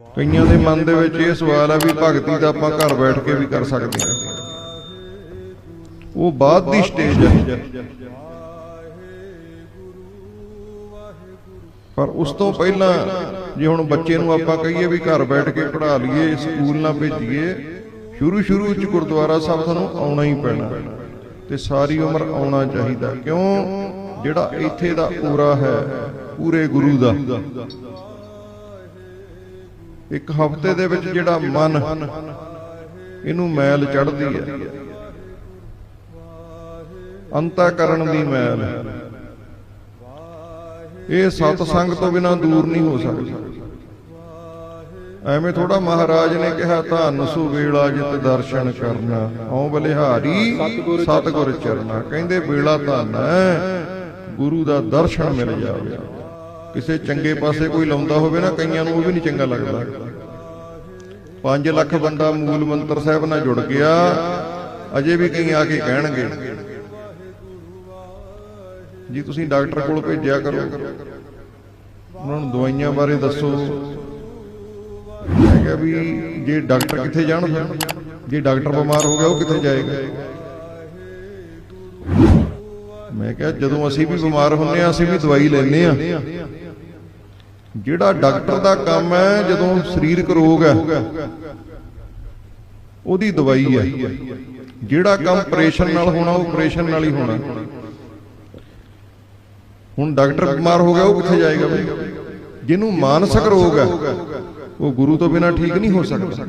ਕਈਆਂ ਦੇ ਮਨ ਦੇ ਵਿੱਚ ਇਹ ਸਵਾਲ ਹੈ ਵੀ ਭਗਤੀ ਤਾਂ ਆਪਾਂ ਘਰ ਬੈਠ ਕੇ ਵੀ ਕਰ ਸਕਦੇ ਹਾਂ। ਉਹ ਬਾਅਦ ਦੀ ਸਟੇਜ ਹੈ ਪਰ ਉਸ ਤੋਂ ਪਹਿਲਾਂ ਜੇ ਹੁਣ ਬੱਚੇ ਨੂੰ ਆਪਾਂ ਕਹੀਏ ਵੀ ਘਰ ਬੈਠ ਕੇ ਪੜ੍ਹਾ ਲਈਏ, ਸਕੂਲ ਨਾ ਭੇਜੀਏ ਸ਼ੁਰੂ ਸ਼ੁਰੂ ਵਿੱਚ ਗੁਰਦੁਆਰਾ ਸਾਹਿਬ ਤੁਹਾਨੂੰ ਆਉਣਾ ਹੀ ਪੈਣਾ ਤੇ ਸਾਰੀ ਉਮਰ ਆਉਣਾ ਚਾਹੀਦਾ। ਕਿਉਂ? ਜਿਹੜਾ ਇੱਥੇ ਦਾ ਪੂਰਾ ਹੈ, ਪੂਰੇ ਗੁਰੂ ਦਾ। ਇੱਕ ਹਫ਼ਤੇ ਦੇ ਵਿੱਚ ਜਿਹੜਾ ਮਨ ਇਹਨੂੰ ਮੈਲ ਚੜਦੀ ਹੈ। ਅੰਤःਕਰਨ ਦੀ ਮੈਲ। ਇਹ ਸਤ ਸੰਗ ਤੋਂ ਬਿਨਾ ਦੂਰ ਨਹੀਂ ਹੋ ਸਕਦੀ। ਐਵੇਂ ਥੋੜਾ ਮਹਾਰਾਜ ਨੇ ਕਿਹਾ, ਧੰਨ ਸੁ ਵੇਲਾ ਜਿਤ ਦਰਸ਼ਨ ਕਰਨਾ। ਓ ਬਲਿਹਾਰੀ, ਸਤਗੁਰ ਚਰਨਾ। ਕਹਿੰਦੇ, ਵੇਲਾ ਧੰਨ ਹੈ, ਗੁਰੂ ਦਾ ਦਰਸ਼ਨ ਮਿਲ ਜਾਵੇ। ਕਿਸੇ ਚੰਗੇ ਪਾਸੇ ਕੋਈ ਲਾਉਂਦਾ ਹੋਵੇ ਨਾ, ਕਈਆਂ ਨੂੰ ਉਹ ਵੀ ਨਹੀਂ ਚੰਗਾ ਲੱਗਦਾ। 5 ਲੱਖ ਬੰਦਾ ਮੂਲ ਮੰਤਰ ਸਾਹਿਬ ਨਾਲ ਜੁੜ ਗਿਆ, ਅਜੇ ਵੀ ਕਈ ਆ ਕੇ ਕਹਿਣਗੇ। ਜੀ, ਤੁਸੀਂ ਡਾਕਟਰ ਕੋਲ ਭੇਜਿਆ ਕਰੋ। ਉਹਨਾਂ ਨੂੰ ਦਵਾਈਆਂ ਬਾਰੇ ਦੱਸੋ। ਮੈਂ ਵੀ ਜੇ ਡਾਕਟਰ ਕਿੱਥੇ ਜਾਣ ਜੇ ਡਾਕਟਰ ਬਿਮਾਰ ਹੋ ਗਿਆ, ਉਹ ਕਿੱਥੇ ਜਾਏਗਾ? ਮੈਂ ਕਿਹਾ ਜਦੋਂ ਅਸੀਂ ਵੀ ਬਿਮਾਰ ਹੁੰਨੇ ਆ ਅਸੀਂ ਵੀ ਦਵਾਈ ਲੈਨੇ ਆ ਜਿਹੜਾ ਡਾਕਟਰ ਦਾ ਕੰਮ ਹੈ ਜਦੋਂ ਸਰੀਰਕ ਰੋਗ ਹੈ ਉਹਦੀ ਦਵਾਈ ਹੈ। ਜਿਹੜਾ ਕੰਮ ਆਪਰੇਸ਼ਨ ਨਾਲ ਹੋਣਾ ਉਹ ਆਪਰੇਸ਼ਨ ਨਾਲ ਹੀ ਹੋਣਾ। ਹੁਣ। ਡਾਕਟਰ ਬਿਮਾਰ ਹੋ ਗਿਆ ਉਹ ਕਿੱਥੇ ਜਾਏਗਾ? ਬਈ ਜਿਹਨੂੰ ਮਾਨਸਿਕ ਰੋਗ ਹੈ ਉਹ ਗੁਰੂ ਤੋਂ ਬਿਨਾ ਠੀਕ ਨਹੀਂ ਹੋ ਸਕਦਾ।